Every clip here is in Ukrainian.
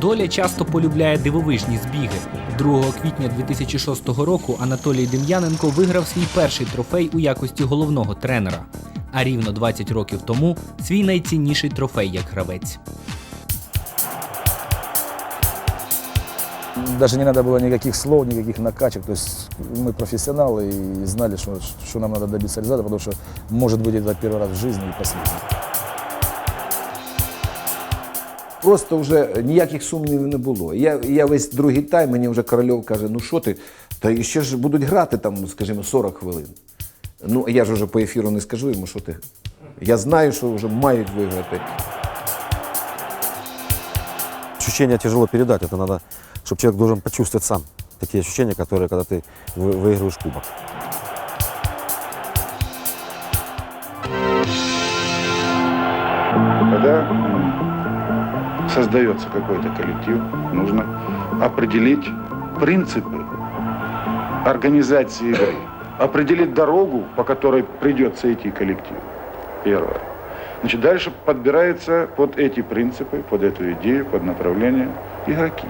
Доля часто полюбляє дивовижні збіги. 2 квітня 2006 року Анатолій Дем'яненко виграв свій перший трофей у якості головного тренера. А рівно 20 років тому свій найцінніший трофей як гравець. Даже не надо было никаких слов, никаких накачек. То есть мы профессионалы и знали, что, что нам надо добиться результата, потому что, может быть, это первый раз в жизни и последний. Просто вже ніяких сумнівів не було. Я, я весь другий тайм, мені вже Корольов каже, ну що ти, та і ще ж будуть грати там, скажімо, 40 хвилин. Ну, я ж вже по ефіру не скажу йому, що ти. Я знаю, що вже мають виграти. Ощущения тяжело передать, это надо, чтобы человек должен почувствовать сам. Такие ощущения, которые, когда ты вы- выигрываешь кубок. Когда м, создается какой-то коллектив, нужно определить принципы организации игры, определить дорогу, по которой придется идти коллектив. Первое. Значит, дальше подбирается под эти принципы, под эту идею, под направление игроки,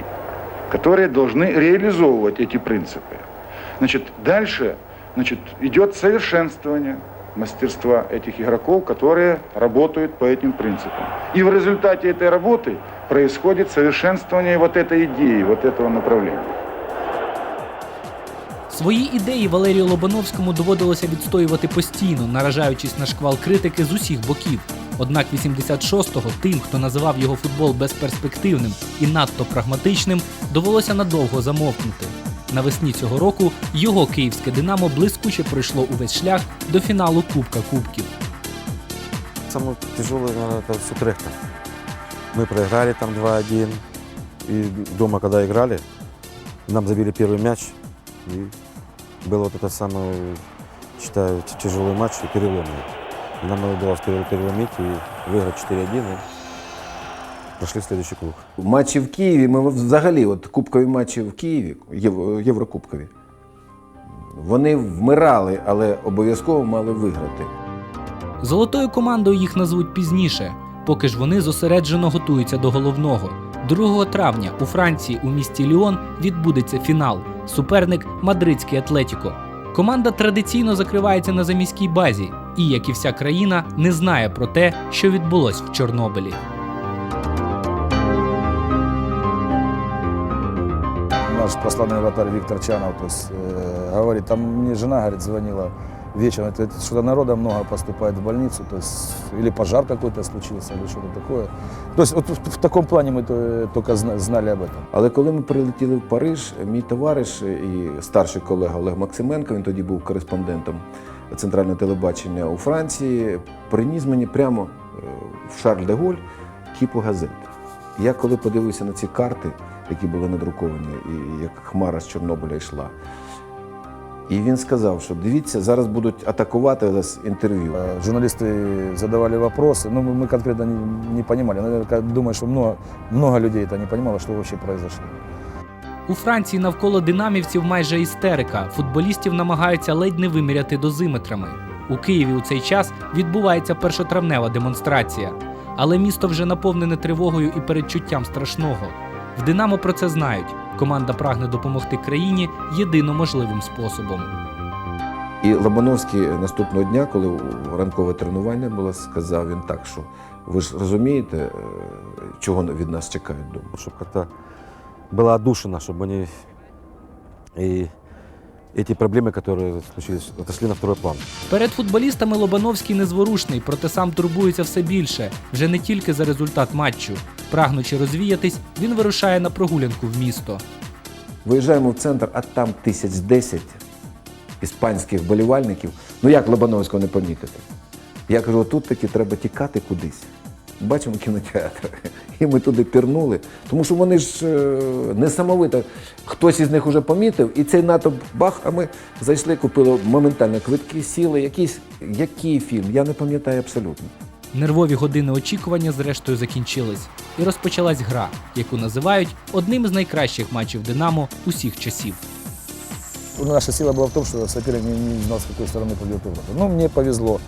которые должны реализовывать эти принципы. Значит, дальше значит, идет совершенствование мастерства этих игроков, которые работают по этим принципам. И в результате этой работы происходит совершенствование вот этой идеи, вот этого направления. Свої ідеї Валерію Лобановському доводилося відстоювати постійно, наражаючись на шквал критики з усіх боків. Однак 86-го тим, хто називав його футбол безперспективним і надто прагматичним, довелося надовго замовкнути. Навесні цього року його київське Динамо блискуче пройшло увесь шлях до фіналу Кубка Кубків. Самое тяжелое, наверное, это с Утрехтом. Мы проиграли там 2-1. И дома, когда играли, нам забили первый мяч. И был вот это самый, считаю, т- тяжелый матч и переломный. И нам удалось пере- переломить и выиграть 4-1. И прошли в следующий круг. Матчі в Києві, ми взагалі, от кубкові матчі в Києві, Єв- Єврокубкові, вони вмирали, але обов'язково мали виграти. Золотою командою їх назвуть пізніше, поки ж вони зосереджено готуються до головного. 2 травня у Франції у місті Ліон відбудеться фінал. Суперник Мадридський Атлетіко. Команда традиційно закривається на заміській базі і, як і вся країна, не знає про те, що відбулось в Чорнобилі. Наш прославленный вратарь Виктор Чанов то есть, там мне жена, говорит, звонила вечером, это, это что-то народа много поступает в больницу, то есть, или пожар какой-то случился, или что-то такое. То есть вот в, в таком плане мы то- только зна- знали об этом. Але коли ми прилетіли в Париж, мій товариш і старший колега Олег Максименко, він тоді був кореспондентом центрального телебачення у Франції, приніс мені прямо е, в Шарль де Голь кіпу газет. Я коли подивився на ці карти, які були надруковані, і як хмара з Чорнобиля йшла. І він сказав, що дивіться, зараз будуть атакувати вас інтерв'ю. Э, Журналисты задавали вопросы, но мы мы конкретно не, не понимали. Наверное, думаю, что много, много людей это не понимало, что вообще произошло. У Франції навколо динамівців майже істерика. Футболістів намагаються ледь не виміряти дозиметрами. У Києві у цей час відбувається першотравнева демонстрація. Але місто вже наповнене тривогою і передчуттям страшного. В Динамо про це знають. Команда прагне допомогти країні єдино можливим способом. І Лобановський наступного дня, коли ранкове тренування було, сказав він так, що ви ж розумієте, е, чого від нас чекають вдома. Чтобы как-то была отдушина, чтобы они и эти проблемы, которые случились, отошли на второй план. Перед футболістами Лобановський незворушний, проте сам турбується все більше, вже не тільки за результат матчу. Прагнучи розвіятись, він вирушає на прогулянку в місто. Виїжджаємо в центр, а там тисяч десять іспанських болівальників. Ну як Лобановського не помітити? Я кажу, тут таки треба тікати кудись. Бачимо кінотеатр. І ми туди пірнули. Тому що вони ж е, несамовито. Хтось із них вже помітив, і цей натовп бах, а ми зайшли, купили моментально квитки, сіли. Якийсь, який фільм, я не пам'ятаю абсолютно. Нервові години очікування зрештою закінчились, і розпочалась гра, яку називають одним з найкращих матчів Динамо усіх часів. Ну, Наша сила была в том, что соперник не, не знал, с какой стороны пойдет удар. Ну, мне повезло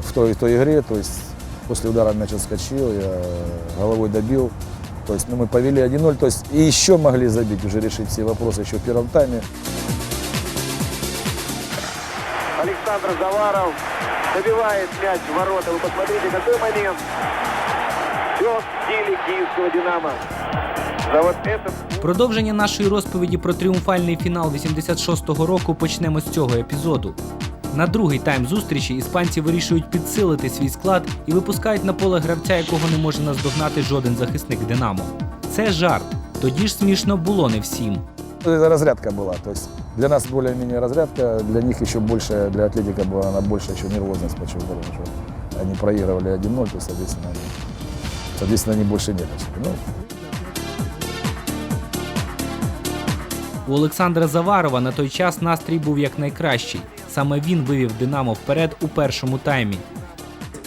в той, в той игре, то есть после удара мяч отскочил, я головой добил, То есть ну, мы повели 1-0, то есть и еще могли забить, уже решить все вопросы еще в первом тайме. Александр Заваров забивает мяч в ворота. Вы посмотрите, какой момент. Все в стиле киевского «Динамо». За вот этот Продовження нашої розповіді про тріумфальний фінал 86-го року почнемо з цього епізоду. На другий тайм зустрічі іспанці вирішують підсилити свій склад і випускають на поле гравця, якого не може наздогнати жоден захисник Динамо. Це жарт. Тоді ж смішно було не всім. Это разрядка была, то есть для нас более-менее разрядка, для них еще больше, для атлетика была она больше еще нервозность, почему? Потому что они проигрывали 1-0, то, есть, соответственно, они, соответственно, они больше нервничали. Ну, У Олександра Заварова на той час настрій був як найкращий. Саме він вивів Динамо вперед у першому таймі.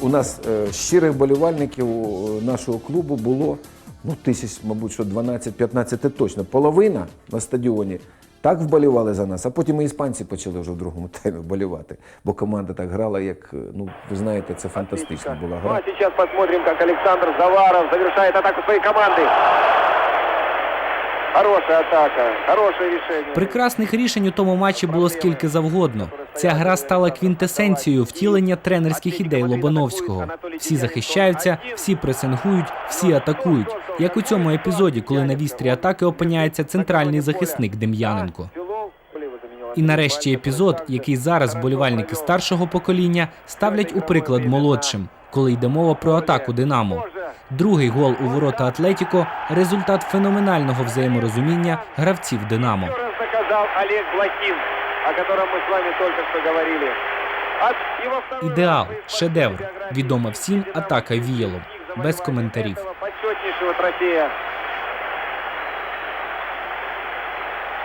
У нас е, щирих болівальників е, нашого клубу було ну, тисяч, мабуть, що 12-15 точно. Половина на стадіоні так вболівали за нас, а потім і іспанці почали вже в другому таймі вболівати. Бо команда так грала, як, е, ну, ви знаєте, це фантастична була Ну, гра. а сейчас посмотрим, як Олександр Заваров завершає атаку своєї команды. Хорошая атака, хорошее решение. Прекрасних рішень у тому матчі було скільки завгодно. Ця гра стала квінтесенцією втілення тренерських ідей Лобановського. Всі захищаються, всі пресингують, всі атакують. Як у цьому епізоді, коли на вістрі атаки опиняється центральний захисник Дем'яненко. І нарешті епізод, який зараз вболівальники старшого покоління ставлять у приклад молодшим, коли йде мова про атаку Динамо. Другий гол у ворота Атлетіко результат феноменального взаєморозуміння гравців Динамо. Еще раз доказал Олег Блохин, о котором мы с вами только что говорили. От- и во второй Ідеал, раз в шедевр. биографии Відома всім атака віялом. Без коментарів. этого Почетнейшего трофея.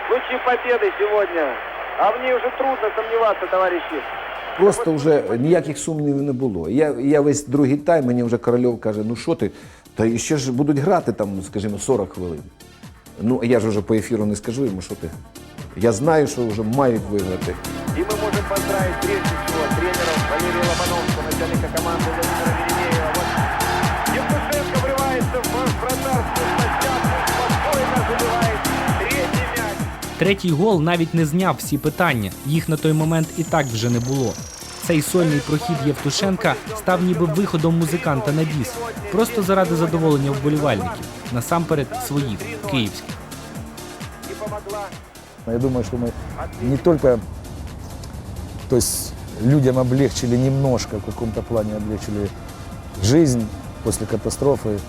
В случае победы сегодня, а в ней уже трудно сомневаться, товарищи. Просто вже ніяких сумнівів не було. Я, я весь другий тайм, мені вже Корольов каже, ну що ти, та ще ж будуть грати там, скажімо, 40 хвилин. Ну, я ж вже по ефіру не скажу йому, що ти. Я знаю, що вже мають виграти. І ми можемо поздравити, прежде всього тренера Валерія Лобановського, начальника команды Третій гол навіть не зняв всі питання. Їх на той момент і так вже не було. Цей сольний прохід Євтушенка став ніби виходом музиканта на біс, просто заради задоволення вболівальників, насамперед своїх київських. И помогла я думаю, что мы не только то есть, людям облегчили немножко, в каком-то плане облегчили жизнь после катастрофы,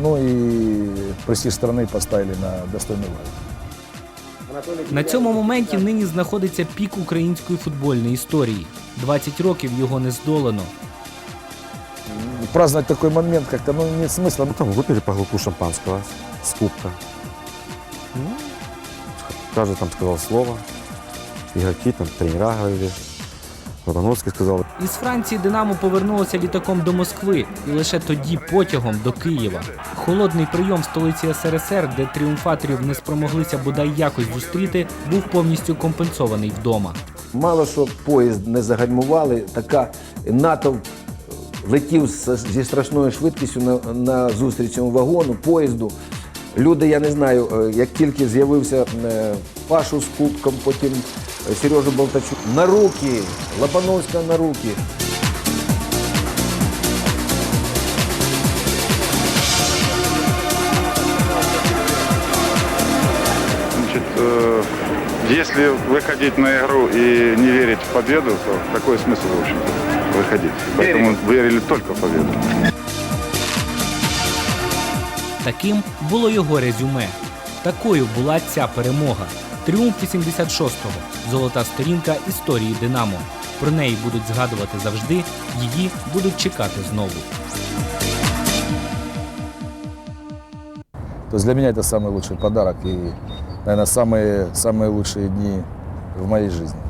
ну и престиж страны поставили на достойный уровень. На цьому моменті нині знаходиться пік української футбольної історії. 20 років його не здолано. Праздновать такой момент как-то ну, нет смысла. Ну, там выпили по глотку шампанского с кубка. Ну, каждый там сказал слово. Игроки, там, тренера говорили. Лобановский сказал, Із Франції Динамо повернулося літаком до Москви і лише тоді потягом до Києва. Холодний прийом в столиці СРСР, де тріумфаторів не спромоглися бодай якось зустріти, був повністю компенсований вдома. Мало що поїзд не загальмували, така натовп летів зі страшною швидкістю на, на зустріч цьому вагону, поїзду. Люди, я не знаю, як тільки з'явився Пашу з кубком, потім Сережу Болтачук, на руки, Лобановська на руки. Э, если выходить на игру и не верить в победу, то какой смысл, в общем-то, выходить? Поэтому верили только в победу. Таким було його резюме. Такою була ця перемога. Тріумф 86-го. Золота сторінка історії Динамо. Про неї будуть згадувати завжди, її будуть чекати знову. То есть для меня это самый лучший подарок и, наверное, самые, самые лучшие дни в моей жизни.